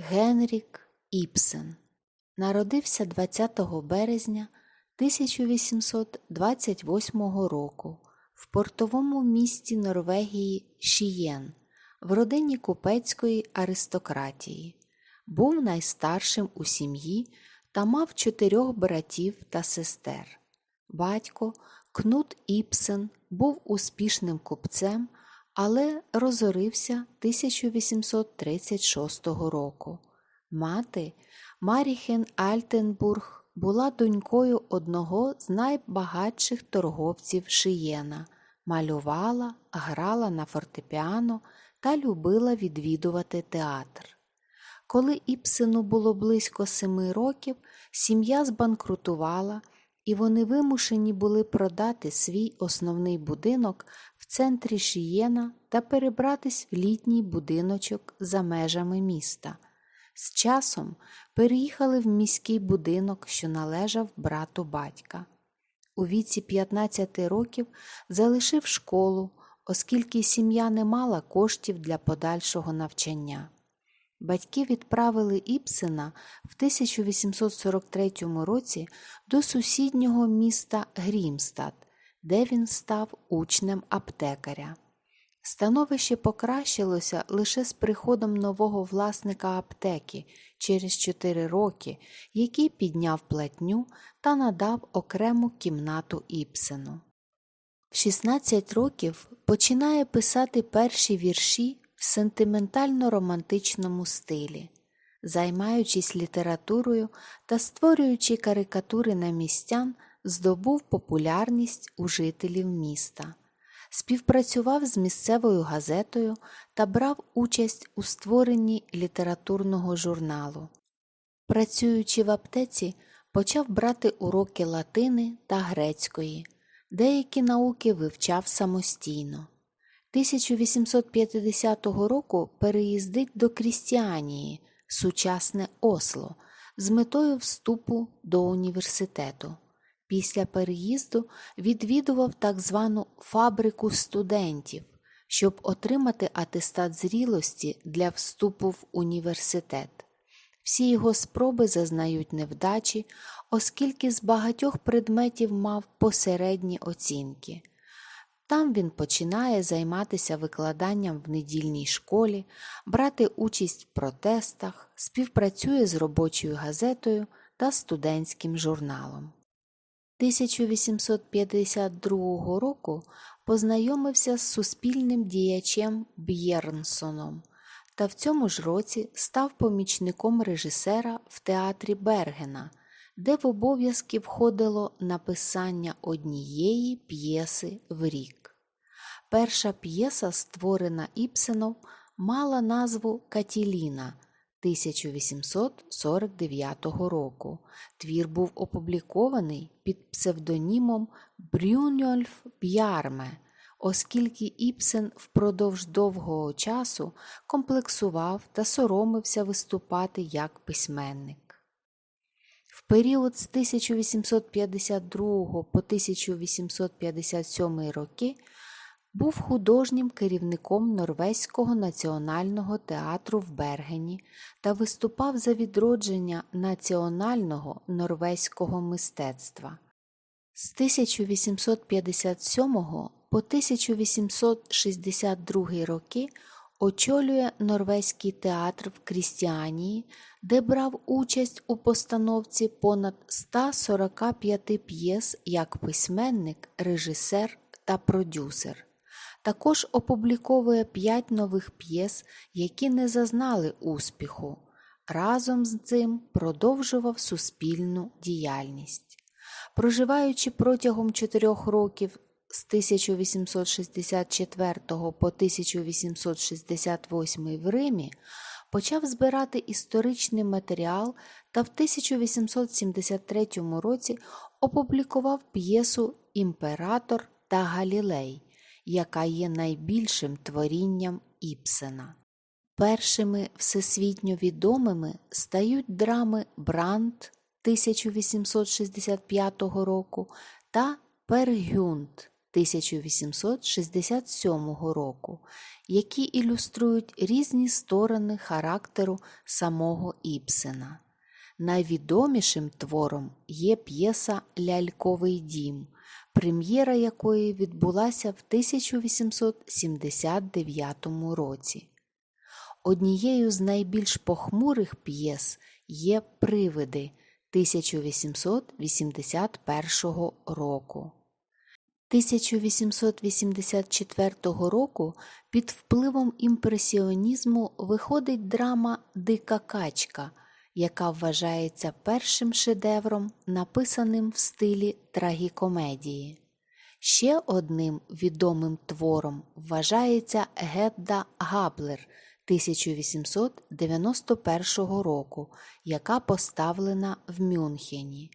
Генрік Іпсен народився 20 березня 1828 року в портовому місті Норвегії Шієн в родині купецької аристократії. Був найстаршим у сім'ї та мав чотирьох братів та сестер. Батько Кнут Іпсен був успішним купцем, але розорився 1836 року. Мати Маріхен Альтенбург була донькою одного з найбагатших торговців Шиєна, малювала, грала на фортепіано та любила відвідувати театр. Коли Іпсену було близько семи років, сім'я збанкрутувала, і вони вимушені були продати свій основний будинок в центрі Шієна та перебратись в літній будиночок за межами міста. З часом переїхали в міський будинок, що належав брату батька. У віці 15 років залишив школу, оскільки сім'я не мала коштів для подальшого навчання. Батьки відправили Іпсена в 1843 році до сусіднього міста Грімстад, де він став учнем аптекаря. Становище покращилося лише з приходом нового власника аптеки через 4 роки, який підняв платню та надав окрему кімнату Іпсену. В 16 років починає писати перші вірші в сентиментально-романтичному стилі, займаючись літературою та створюючи карикатури на містян, здобув популярність у жителів міста. Співпрацював з місцевою газетою та брав участь у створенні літературного журналу. Працюючи в аптеці, почав брати уроки латини та грецької, деякі науки вивчав самостійно. 1850 року переїздить до Крістіанії, сучасне Осло, з метою вступу до університету. Після переїзду відвідував так звану фабрику студентів, щоб отримати атестат зрілості для вступу в університет. Всі його спроби зазнають невдачі, оскільки з багатьох предметів мав посередні оцінки. Там він починає займатися викладанням в недільній школі, брати участь в протестах, співпрацює з робочою газетою та студентським журналом. 1852 року познайомився з суспільним діячем Б'єрнсоном та в цьому ж році став помічником режисера в театрі Бергена, де в обов'язки входило написання однієї п'єси в рік. Перша п'єса, створена Іпсеном, мала назву Катіліна 1849 року. Твір був опублікований під псевдонімом Брюньольф Б'ярме, оскільки Іпсен впродовж довгого часу комплексував та соромився виступати як письменник. Період з 1852 по 1857 роки був художнім керівником Норвезького національного театру в Бергені та виступав за відродження національного норвезького мистецтва. З 1857 по 1862 роки очолює Норвезький театр в Крістіанії, де брав участь у постановці понад 145 п'єс як письменник, режисер та продюсер. Також опубліковує п'ять нових п'єс, які не зазнали успіху. Разом з цим продовжував суспільну діяльність. Проживаючи протягом чотирьох років з 1864 по 1868 в Римі, почав збирати історичний матеріал та в 1873 році опублікував п'єсу Імператор та Галілей яка є найбільшим творінням Іпсена. Першими всесвітньо відомими стають драми Брандт 1865 року та Пергюнт 1867 року, які ілюструють різні сторони характеру самого Ібсена. Найвідомішим твором є п'єса Ляльковий дім, прем'єра якої відбулася в 1879 році. Однією з найбільш похмурих п'єс є Привиди 1881 року. 1884 року під впливом імпресіонізму виходить драма Дика качка, яка вважається першим шедевром, написаним в стилі трагікомедії. Ще одним відомим твором вважається Гедда Габлер 1891 року, яка поставлена в Мюнхені.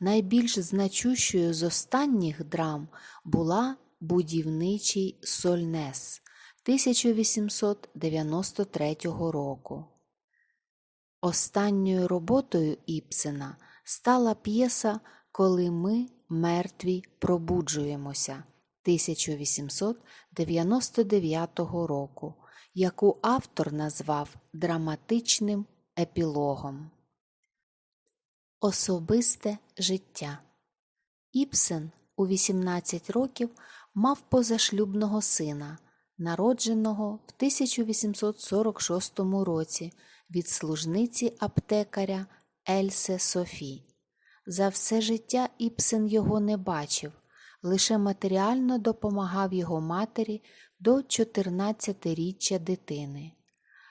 Найбільш значущою з останніх драм була Будівничий Сольнес 1893 року. Останньою роботою Іпсена стала п'єса Коли ми мертві пробуджуємося 1899 року, яку автор назвав драматичним епілогом. Особисте життя Іпсен у 18 років мав позашлюбного сина, народженого в 1846 році від служниці аптекаря Ельсе Софі. За все життя Іпсен його не бачив, лише матеріально допомагав його матері до 14-річчя дитини.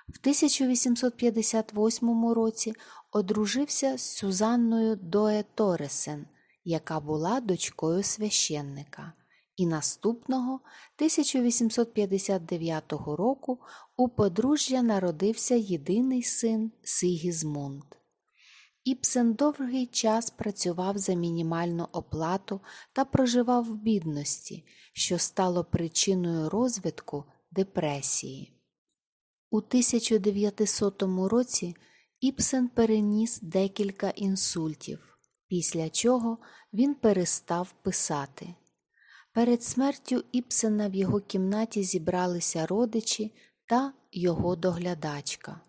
В 1858 році одружився з Сюзанною Дое Торесен, яка була дочкою священника, і наступного 1859 року у подружжя народився єдиний син Сигізмунд. Іпсен довгий час працював за мінімальну оплату та проживав в бідності, що стало причиною розвитку депресії. У 1900 році Іпсен переніс декілька інсультів, після чого він перестав писати. Перед смертю Іпсена в його кімнаті зібралися родичі та його доглядачка.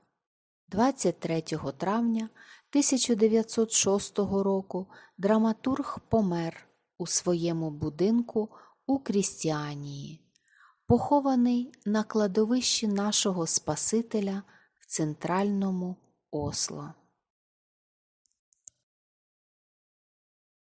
23 травня 1906 року драматург помер у своєму будинку у Крістіанії, похований на кладовищі нашого Спасителя в центральному Осло.